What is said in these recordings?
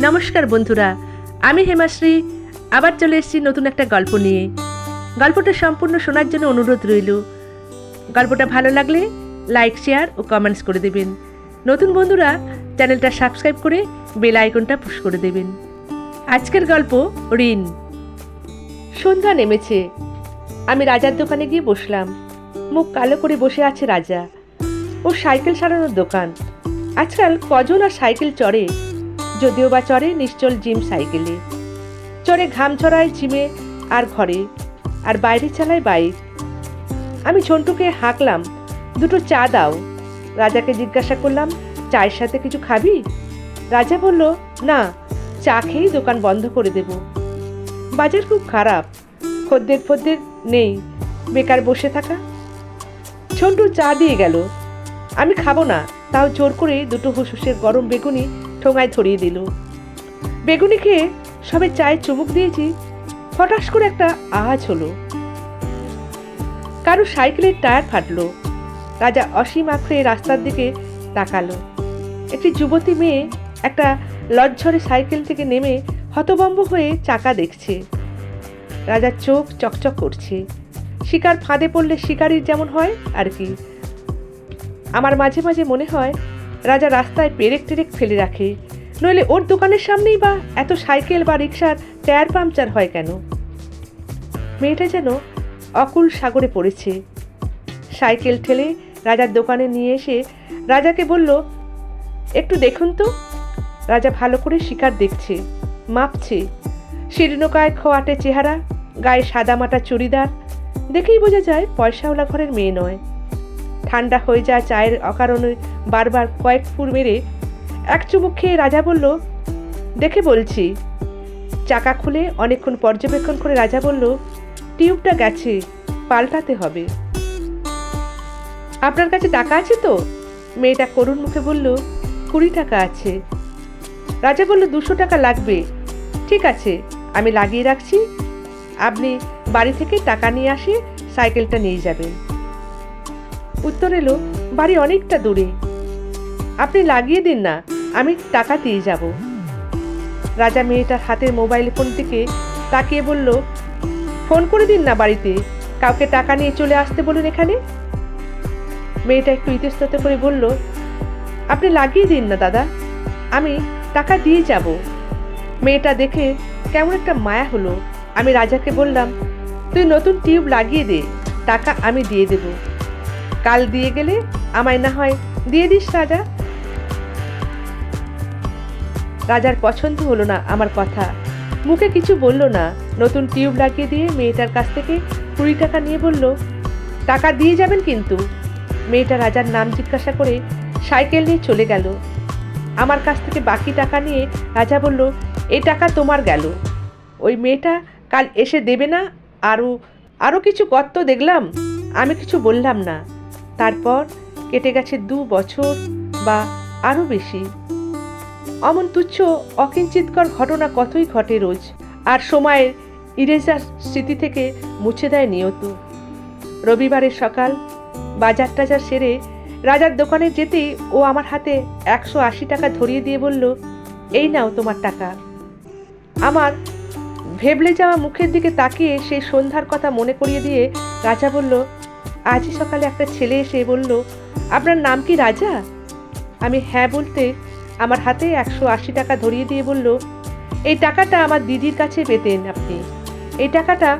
নমস্কার বন্ধুরা, আমি হেমাশ্রী। আবার চলে এসেছি নতুন একটা গল্প নিয়ে। গল্পটা সম্পূর্ণ শোনার জন্য অনুরোধ রইল। গল্পটা ভালো লাগলে লাইক, শেয়ার ও কমেন্টস করে দেবেন। নতুন বন্ধুরা, চ্যানেলটা সাবস্ক্রাইব করে বেল আইকনটা পুশ করে দেবেন। আজকের গল্প ঋণ। সন্ধ্যা নেমেছে। আমি রাজার দোকানে গিয়ে বসলাম। মুখ কালো করে বসে আছে রাজা। ও সাইকেল সারানোর দোকান। আজকাল কজন আর সাইকেল চড়ে? যদিও বা চড়ে নিশ্চল জিম সাইকেলে। চড়ে ঘাম ছড়ায় জিমে আর ঘরে, আর বাইরে চালায় বাইক। আমি ঝন্টুকে হাঁকলাম, দুটো চা দাও। রাজাকে জিজ্ঞাসা করলাম, চায়ের সাথে কিছু খাবি? রাজা বলল, না, চা খেয়েই দোকান বন্ধ করে দেব। বাজার খুব খারাপ, খদ্দের ফদ্দের নেই, বেকার বসে থাকা। ঝন্টু চা দিয়ে গেল, আমি খাব না, তাও জোর করে দুটো হুসুসের গরম বেগুনি ঠোঙায় ধরিয়ে দিল। বেগুনি খেয়ে সবে চায়ে চুমুক দিয়েছি, হঠাৎ করে একটা আওয়াজ হলো। কারও সাইকেলের টায়ার ফাটলো। রাজা অসীম আঁকড়ে রাস্তার দিকে তাকালো। একটি যুবতী মেয়ে একটা লজ্জরে সাইকেল থেকে নেমে হতবম্ব হয়ে চাকা দেখছে। রাজার চোখ চকচক করছে। শিকার ফাঁদে পড়লে শিকারির যেমন হয় আর কি। আমার মাঝে মাঝে মনে হয় রাজা রাস্তায় পেরেক টেরেক ফেলে রাখে। নইলে ওর দোকানের সামনেই বা এত সাইকেল বা রিক্সার টায়ার পাংচার হয় কেন? মেয়েটা যেন অকুল সাগরে পড়েছে। সাইকেল ঠেলে রাজার দোকানে নিয়ে এসে রাজাকে বলল, একটু দেখুন তো। রাজা ভালো করে শিকার দেখছে, মাপছে। শীর্ণকায় খোয়াটে চেহারা, গায়ে সাদামাটা চুড়িদার। দেখেই বোঝা যায় পয়সাওয়ালা ঘরের মেয়ে নয়। ঠান্ডা হয়ে যায় চায়ের অকারণে বারবার কয়েক ফুর মেরে এক চুমুক খেয়ে রাজা বলল, দেখে বলছি। চাকা খুলে অনেকক্ষণ পর্যবেক্ষণ করে রাজা বলল, টিউবটা গেছে, পাল্টাতে হবে। আপনার কাছে টাকা আছে তো? মেয়েটা করুণ মুখে বলল, কুড়ি টাকা আছে। রাজা বলল, দুশো টাকা লাগবে। ঠিক আছে, আমি লাগিয়ে রাখছি। আপনি বাড়ি থেকে টাকা নিয়ে আসে, সাইকেলটা নিয়ে যাবেন। উত্তর এলো, বাড়ি অনেকটা দূরে। আপনি লাগিয়ে দিন না, আমি টাকা দিয়ে যাব। রাজা মেয়েটার হাতের মোবাইল ফোন থেকে তাকিয়ে বলল, ফোন করে দিন না বাড়িতে, কাউকে টাকা নিয়ে চলে আসতে বলুন এখানে। মেয়েটা একটু ইতস্তত করে বলল, আপনি লাগিয়ে দিন না দাদা, আমি টাকা দিয়ে যাব। মেয়েটা দেখে কেমন একটা মায়া হলো। আমি রাজাকে বললাম, তুই নতুন টিউব লাগিয়ে দে, টাকা আমি দিয়ে দেব। কাল দিয়ে গেলে আমায় না হয় দিয়ে দিস রাজা। রাজার পছন্দ হলো না আমার কথা। মুখে কিছু বলল না। নতুন টিউব লাগিয়ে দিয়ে মেয়েটার কাছ থেকে কুড়ি টাকা নিয়ে বলল, টাকা দিয়ে যাবেন কিন্তু। মেয়েটা রাজার নাম জিজ্ঞাসা করে সাইকেল নিয়ে চলে গেল। আমার কাছ থেকে বাকি টাকা নিয়ে রাজা বলল এই টাকা তোমার গেল। ওই মেয়েটা কাল এসে দেবে না? আরও আরও কিছু গর্ত দেখলাম? আমি কিছু বললাম না। তারপর কেটে গেছে দু বছর বা আরও বেশি। অমন তুচ্ছ, অকিঞ্চিতকর ঘটনা কতই ঘটে রোজ, আর সময়ের ইরেজার স্মৃতি থেকে মুছে দেয় নিয়ত। রবিবারের সকাল, বাজার টাজার সেরে রাজার দোকানে যেতেই ও আমার হাতে একশো আশি টাকা ধরিয়ে দিয়ে বলল, এই নাও তোমার টাকা। আমার ভেবলে যাওয়া মুখের দিকে তাকিয়ে সেই সন্ধ্যার কথা মনে করিয়ে দিয়ে রাজা বলল আজই সকালে একটা ছেলে এসে বলল, আপনার নাম কি রাজা? আমি হ্যাঁ বলতে আমার হাতে একশো আশি টাকা ধরিয়ে দিয়ে বলল, এই টাকাটা আমার দিদির কাছে পেতেন আপনি। এই টাকাটা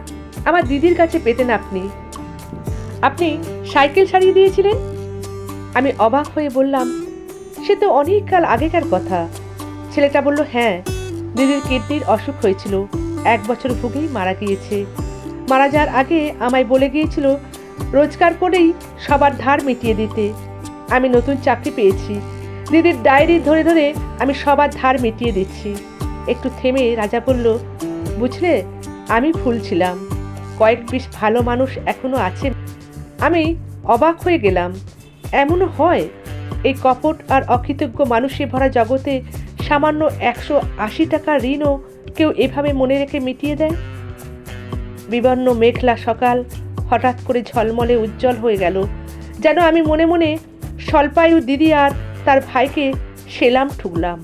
আমার দিদির কাছে পেতেন আপনি। আপনি সাইকেল সারিয়ে দিয়েছিলেন? আমি অবাক হয়ে বললাম, সে তো অনেক কাল আগেকার কথা। ছেলেটা বলল হ্যাঁ দিদির কিডনির অসুখ হয়েছিল। এক বছর ভুগেই মারা গিয়েছে। মারা যাওয়ার আগে আমায় বলে গিয়েছিল রোজগার করেই সবার ধার মিটিয়ে দিতে। আমি নতুন চাকরি পেয়েছি। দিদির ডায়েরি ধরে ধরে আমি সবার ধার মিটিয়ে দিচ্ছি। একটু থেমে রাজা বলল, বুঝলে, আমি ভুল ছিলাম। কয়েক বিশ ভালো মানুষ এখনও আছে আমি অবাক হয়ে গেলাম। এমনও হয়? এই কপট আর অকৃতজ্ঞ মানুষে ভরা জগতে সামান্য একশো আশি টাকা ঋণও কেউ এভাবে মনে রেখে মিটিয়ে দেয়? বিবর্ণ মেঘলা সকাল হঠাৎ করে ঝলমলে উজ্জ্বল হয়ে গেল। যেন আমি মনে মনে স্বল্পায়ু দিদি আর তার ভাইকে সেলাম ঠুকলাম।